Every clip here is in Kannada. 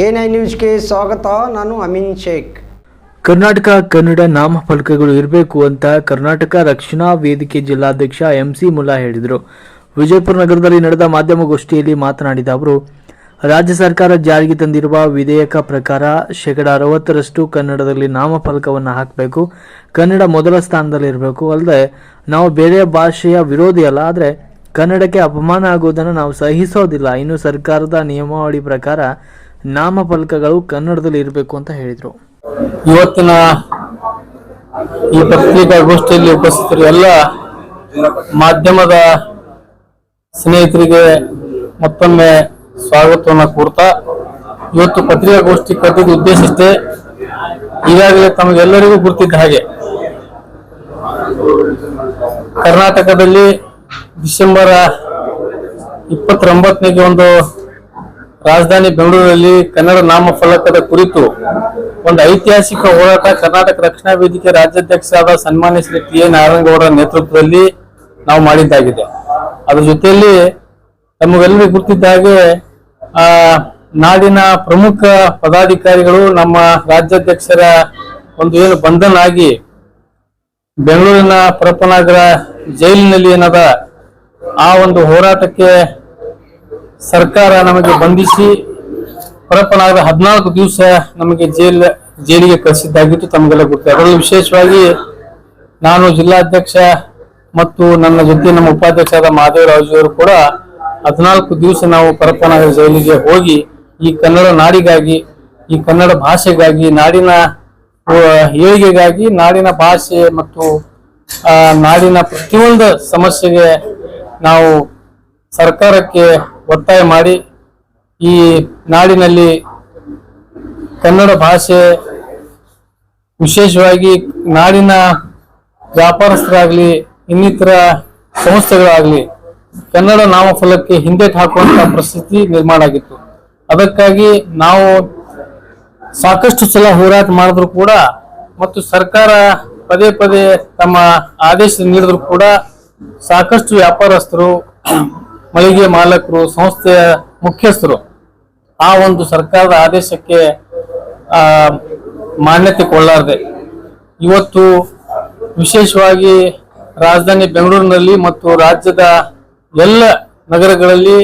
ಐ ನ್ಯೂಸ್ಗೆ ಸ್ವಾಗತ, ನಾನು ಅಮೀನ್ ಶೇಖ್. ಕರ್ನಾಟಕ ಕನ್ನಡ ನಾಮಫಲಕಗಳು ಇರಬೇಕು ಅಂತ ಕರ್ನಾಟಕ ರಕ್ಷಣಾ ವೇದಿಕೆ ಜಿಲ್ಲಾಧ್ಯಕ್ಷ ಎಂಸಿ ಮುಲ್ಲಾ ಹೇಳಿದರು. ವಿಜಯಪುರ ನಗರದಲ್ಲಿ ನಡೆದ ಮಾಧ್ಯಮಗೋಷ್ಠಿಯಲ್ಲಿ ಮಾತನಾಡಿದ ಅವರು, ರಾಜ್ಯ ಸರ್ಕಾರ ಜಾರಿಗೆ ತಂದಿರುವ ವಿಧೇಯಕ ಪ್ರಕಾರ ಶೇಕಡ ಅರವತ್ತರಷ್ಟು ಕನ್ನಡದಲ್ಲಿ ನಾಮಫಲಕವನ್ನು ಹಾಕಬೇಕು. ಕನ್ನಡ ಮೊದಲ ಸ್ಥಾನದಲ್ಲಿರಬೇಕು ಅಲ್ಲದೆ, ನಾವು ಬೇರೆ ಭಾಷೆಯ ವಿರೋಧಿ ಅಲ್ಲ, ಆದರೆ ಕನ್ನಡಕ್ಕೆ ಅಪಮಾನ ಆಗುವುದನ್ನು ನಾವು ಸಹಿಸೋದಿಲ್ಲ. ಇನ್ನು ಸರ್ಕಾರದ ನಿಯಮಾವಳಿ ಪ್ರಕಾರ ನಾಮಫಲಕಗಳು ಕನ್ನಡದಲ್ಲಿ ಇರಬೇಕು ಅಂತ ಹೇಳಿದರು. ಇವತ್ತಿನ ಈ ಪತ್ರಿಕಾಗೋಷ್ಠಿಯಲ್ಲಿ ಉಪಸ್ಥಿತರು ಎಲ್ಲ ಮಾಧ್ಯಮದ ಸ್ನೇಹಿತರಿಗೆ ಮತ್ತೊಮ್ಮೆ ಸ್ವಾಗತವನ್ನು ಕೋರ್ತಾ, ಇವತ್ತು ಪತ್ರಿಕಾಗೋಷ್ಠಿ ಕರೆದಿದ್ದ ಉದ್ದೇಶ ಇಷ್ಟೇ ಈಗಾಗಲೇ ತಮಗೆಲ್ಲರಿಗೂ ಗುರುತಿದ್ದ ಹಾಗೆ ಕರ್ನಾಟಕದಲ್ಲಿ ಡಿಸೆಂಬರ್ ಇಪ್ಪತ್ತೊಂಬತ್ತನೇಗೆ ಒಂದು ರಾಜಧಾನಿ ಬೆಂಗಳೂರಲ್ಲಿ ಕನ್ನಡ ನಾಮಫಲಕದ ಕುರಿತು ಒಂದು ಐತಿಹಾಸಿಕ ಹೋರಾಟ ಕರ್ನಾಟಕ ರಕ್ಷಣಾ ವೇದಿಕೆ ರಾಜ್ಯಾಧ್ಯಕ್ಷರಾದ ಸನ್ಮಾನ್ಯ ಶ್ರೀ ಟಿ ಎ ನಾರಾಯಣಗೌಡರ ನೇತೃತ್ವದಲ್ಲಿ ನಾವು ಮಾಡಿದ್ದಾಗಿದೆ. ಅದ್ರ ಜೊತೆಯಲ್ಲಿ ನಮಗೆಲ್ಲರಿಗೂ ಗೊತ್ತಿದ್ದ ಹಾಗೆ, ಆ, ನಾಡಿನ ಪ್ರಮುಖ ಪದಾಧಿಕಾರಿಗಳು ನಮ್ಮ ರಾಜ್ಯಾಧ್ಯಕ್ಷರ ಒಂದು ಏನು ಬಂಧನ ಆಗಿ ಬೆಂಗಳೂರಿನ ಪರಪ್ಪನಗರ ಜೈಲಿನಲ್ಲಿ ಏನದ ಆ ಒಂದು ಹೋರಾಟಕ್ಕೆ ಸರ್ಕಾರ ನಮಗೆ ಬಂಧಿಸಿ ಪರಪನಾದ ಹದಿನಾಲ್ಕು ದಿವಸ ನಮಗೆ ಜೈಲ್ ಜೈಲಿಗೆ ಕಳಿಸಿದ್ದಾಗಿತ್ತು ತಮಗೆಲ್ಲ ಗೊತ್ತಿದೆ ಅದರಲ್ಲಿ ವಿಶೇಷವಾಗಿ ನಾನು ಜಿಲ್ಲಾಧ್ಯಕ್ಷ ಮತ್ತು ನನ್ನ ಜೊತೆ ನಮ್ಮ ಉಪಾಧ್ಯಕ್ಷರಾದ ಅವರು ಕೂಡ ಹದಿನಾಲ್ಕು ದಿವಸ ನಾವು ಪರಪ್ಪನಗರ ಜೈಲಿಗೆ ಹೋಗಿ ಈ ಕನ್ನಡ ನಾಡಿಗಾಗಿ, ಈ ಕನ್ನಡ ಭಾಷೆಗಾಗಿ, ನಾಡಿನ ಏಳಿಗೆಗಾಗಿ, ನಾಡಿನ ಭಾಷೆ ಮತ್ತು ನಾಡಿನ ಪ್ರತಿಯೊಂದು ಸಮಸ್ಯೆಗೆ ನಾವು ಸರ್ಕಾರಕ್ಕೆ ಒತ್ತಾಯ ಮಾಡಿ ಈ ನಾಡಿನಲ್ಲಿ ಕನ್ನಡ ಭಾಷೆ ವಿಶೇಷವಾಗಿ ನಾಡಿನ ವ್ಯಾಪಾರಸ್ಥರಾಗಲಿ, ಇನ್ನಿತರ ಸಂಸ್ಥೆಗಳಾಗಲಿ ಕನ್ನಡ ನಾಮಫಲಕ್ಕೆ ಹಿಂದೆಟ್ ಹಾಕುವಂತ ಪರಿಸ್ಥಿತಿ ನಿರ್ಮಾಣ ಆಗಿತ್ತು. ಅದಕ್ಕಾಗಿ ನಾವು ಸಾಕಷ್ಟು ಸಲ ಹೋರಾಟ ಮಾಡಿದ್ರು ಕೂಡ ಮತ್ತು ಸರ್ಕಾರ ಪದೇ ಪದೇ ತಮ್ಮ ಆದೇಶ ನೀಡಿದ್ರು ಕೂಡ ಸಾಕಷ್ಟು ವ್ಯಾಪಾರಸ್ಥರು ಮಳಿಗೆ ಮಾಲಕರು, ಸಂಸ್ಥೆಯ ಮುಖ್ಯಸ್ಥರು, ಆ ಒಂದು ಸರ್ಕಾರದ ಆದೇಶಕ್ಕೆ ಮಾನ್ಯತೆ ಕೊಳ್ಳಾರದೆ ಇವತ್ತು ವಿಶೇಷವಾಗಿ ರಾಜಧಾನಿ ಬೆಂಗಳೂರಿನಲ್ಲಿ ಮತ್ತು ರಾಜ್ಯದ ಎಲ್ಲ ನಗರಗಳಲ್ಲಿ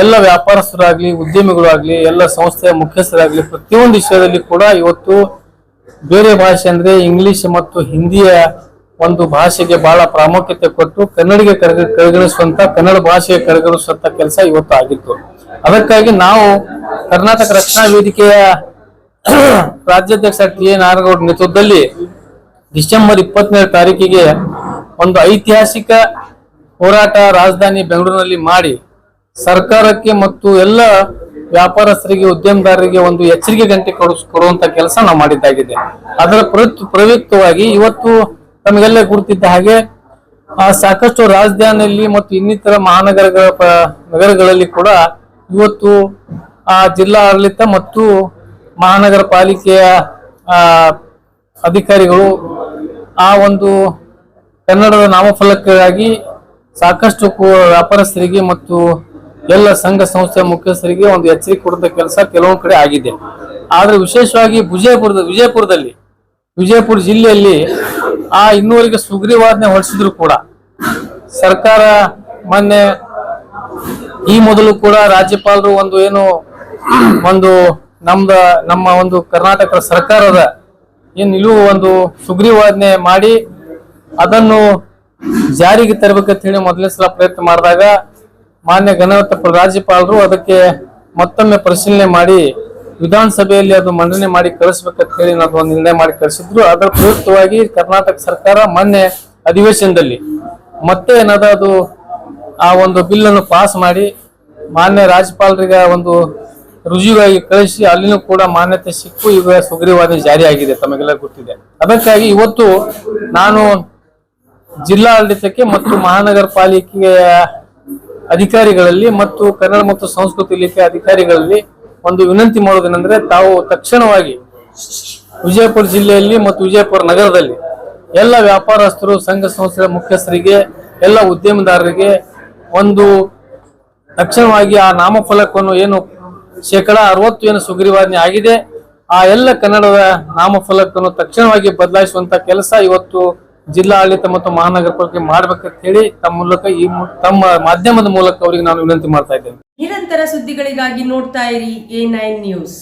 ಎಲ್ಲ ವ್ಯಾಪಾರಸ್ಥರಾಗ್ಲಿ, ಉದ್ಯಮಿಗಳಾಗ್ಲಿ, ಎಲ್ಲ ಸಂಸ್ಥೆಯ ಮುಖ್ಯಸ್ಥರಾಗಲಿ ಪ್ರತಿಯೊಂದು ವಿಷಯದಲ್ಲಿ ಕೂಡ ಇವತ್ತು ಬೇರೆ ಭಾಷೆ ಅಂದರೆ ಇಂಗ್ಲಿಷ್ ಮತ್ತು ಹಿಂದಿಯ ಒಂದು ಭಾಷೆಗೆ ಬಹಳ ಪ್ರಾಮುಖ್ಯತೆ ಕೊಟ್ಟು ಕನ್ನಡಿಗೆ ಕರೆ ಕಡೆಗಣಿಸುವಂತ ಕನ್ನಡ ಭಾಷೆಗೆ ಕಡೆಗಣಿಸುವಂತ ಕೆಲಸ ಇವತ್ತು ಆಗಿತ್ತು. ಅದಕ್ಕಾಗಿ ನಾವು ಕರ್ನಾಟಕ ರಕ್ಷಣಾ ವೇದಿಕೆಯ ರಾಜ್ಯಾಧ್ಯಕ್ಷ ಟಿ. ಎ. ನಾರಾಯಣಗೌಡ ನೇತೃತ್ವದಲ್ಲಿ ಡಿಸೆಂಬರ್ ಇಪ್ಪತ್ತನೇ ತಾರೀಕಿಗೆ ಒಂದು ಐತಿಹಾಸಿಕ ಹೋರಾಟ ರಾಜಧಾನಿ ಬೆಂಗಳೂರಿನಲ್ಲಿ ಮಾಡಿ ಸರ್ಕಾರಕ್ಕೆ ಮತ್ತು ಎಲ್ಲ ವ್ಯಾಪಾರಸ್ಥರಿಗೆ, ಉದ್ಯಮದಾರರಿಗೆ ಒಂದು ಎಚ್ಚರಿಕೆ ಗಂಟೆ ಕೊಡಿಸ್, ಕೊಡುವಂತ ಕೆಲಸ ನಾವು ಮಾಡಿದ್ದಾಗಿದೆ. ಅದರ ಪ್ರಯುಕ್ತ ಪ್ರಯುಕ್ತವಾಗಿ ಇವತ್ತು ತಮಗೆಲ್ಲ ಗುರುತಿದ್ದ ಹಾಗೆ ಸಾಕಷ್ಟು ರಾಜಧಾನಿಯಲ್ಲಿ ಮತ್ತು ಇನ್ನಿತರ ಮಹಾನಗರಗಳ ನಗರಗಳಲ್ಲಿ ಕೂಡ ಇವತ್ತು, ಆ ಜಿಲ್ಲಾ ಆಡಳಿತ ಮತ್ತು ಮಹಾನಗರ ಪಾಲಿಕೆಯ ಅಧಿಕಾರಿಗಳು ಆ ಒಂದು ಕನ್ನಡದ ನಾಮಫಲಕ್ಕಾಗಿ ಸಾಕಷ್ಟು ವ್ಯಾಪಾರಸ್ಥರಿಗೆ ಮತ್ತು ಎಲ್ಲ ಸಂಘ ಸಂಸ್ಥೆ ಮುಖ್ಯಸ್ಥರಿಗೆ ಒಂದು ಎಚ್ಚರಿಕೆ ಕೊಡುವಂಥ ಕೆಲಸ ಕೆಲವೊಂದು ಕಡೆ ಆಗಿದೆ. ಆದರೆ ವಿಶೇಷವಾಗಿ ವಿಜಯಪುರದ, ವಿಜಯಪುರದಲ್ಲಿ ವಿಜಯಪುರ ಜಿಲ್ಲೆಯಲ್ಲಿ ಆ ಇನ್ನೂವರೆಗೆ ಸುಗ್ರೀವಾಜ್ಞೆ ಹೊರಡಿಸಿದ್ರು ಕೂಡ. ಸರ್ಕಾರ ಮೊನ್ನೆ ಈ ಮೊದಲು ಕೂಡ ರಾಜ್ಯಪಾಲರು ಒಂದು ಏನು ಒಂದು ನಮ್ದ ನಮ್ಮ ಒಂದು ಕರ್ನಾಟಕ ಸರ್ಕಾರದ ಏನು ನಿಲುವು ಒಂದು ಸುಗ್ರೀವಾಜ್ಞೆ ಮಾಡಿ ಅದನ್ನು ಜಾರಿಗೆ ತರಬೇಕಂತ ಹೇಳಿ ಮೊದಲನೇ ಸಲ ಪ್ರಯತ್ನ ಮಾಡಿದಾಗ ಮಾನ್ಯ ಘನವತ್ತ ರಾಜ್ಯಪಾಲರು ಅದಕ್ಕೆ ಮತ್ತೊಮ್ಮೆ ಪರಿಶೀಲನೆ ಮಾಡಿ ವಿಧಾನಸಭೆಯಲ್ಲಿ ಅದು ಮಂಡನೆ ಮಾಡಿ ಕಳಿಸ್ಬೇಕಂತ ಹೇಳಿ ನಾವು ನಿರ್ಣಯ ಮಾಡಿ ಕಳಿಸಿದ್ರು. ಅದರ ಪ್ರಯುಕ್ತವಾಗಿ ಕರ್ನಾಟಕ ಸರ್ಕಾರ ಮೊನ್ನೆ ಅಧಿವೇಶನದಲ್ಲಿ ಮತ್ತೆ ಏನದ ಅದು ಆ ಒಂದು ಬಿಲ್ ಅನ್ನು ಪಾಸ್ ಮಾಡಿ ಮಾನ್ಯ ರಾಜ್ಯಪಾಲರಿಗೆ ಒಂದು ರುಜುವಾಗಿ ಕಳಿಸಿ ಅಲ್ಲಿನೂ ಕೂಡ ಮಾನ್ಯತೆ ಸಿಕ್ಕು. ಈಗ ಸುಗ್ರೀವಾಜ್ಞೆ ಜಾರಿಯಾಗಿದೆ ತಮಗೆಲ್ಲ ಗೊತ್ತಿದೆ. ಅದಕ್ಕಾಗಿ ಇವತ್ತು ನಾನು ಜಿಲ್ಲಾಡಳಿತಕ್ಕೆ ಮತ್ತು ಮಹಾನಗರ ಪಾಲಿಕೆಯ ಅಧಿಕಾರಿಗಳಲ್ಲಿ ಮತ್ತು ಕನ್ನಡ ಮತ್ತು ಸಂಸ್ಕೃತಿ ಇಲಾಖೆ ಅಧಿಕಾರಿಗಳಲ್ಲಿ ಒಂದು ವಿನಂತಿ ಮಾಡೋದೇನೆಂದ್ರೆ ತಾವು ತಕ್ಷಣವಾಗಿ ವಿಜಯಪುರ ಜಿಲ್ಲೆಯಲ್ಲಿ ಮತ್ತು ವಿಜಯಪುರ ನಗರದಲ್ಲಿ ಎಲ್ಲ ವ್ಯಾಪಾರಸ್ಥರು, ಸಂಘ ಸಂಸ್ಥೆಗಳ ಮುಖ್ಯಸ್ಥರಿಗೆ, ಎಲ್ಲ ಉದ್ಯಮದಾರರಿಗೆ ಒಂದು ತಕ್ಷಣವಾಗಿ ಆ ನಾಮಫಲಕವನ್ನು ಏನು ಶೇಕಡ ಅರವತ್ತು ಏನು ಸುಗ್ರೀವಾಜ್ಞೆ ಆಗಿದೆ, ಆ ಎಲ್ಲ ಕನ್ನಡದ ನಾಮಫಲಕವನ್ನು ತಕ್ಷಣವಾಗಿ ಬದಲಾಯಿಸುವಂತ ಕೆಲಸ ಇವತ್ತು ಜಿಲ್ಲಾಡಳಿತ ಮತ್ತು ಮಹಾನಗರ ಪಾಲಿಕೆ ಮಾಡ್ಬೇಕಂತ ಹೇಳಿ ತಮ್ಮ ಮೂಲಕ ಈ ತಮ್ಮ ಮಾಧ್ಯಮದ ಮೂಲಕ ಅವರಿಗೆ ನಾನು ವಿನಂತಿ ಮಾಡ್ತಾ ಇದ್ದೇನೆ. ನಿರಂತರ ಸುದ್ದಿಗಳಿಗಾಗಿ ನೋಡ್ತಾ ಇರಿ ಎ ನೈನ್ ನ್ಯೂಸ್.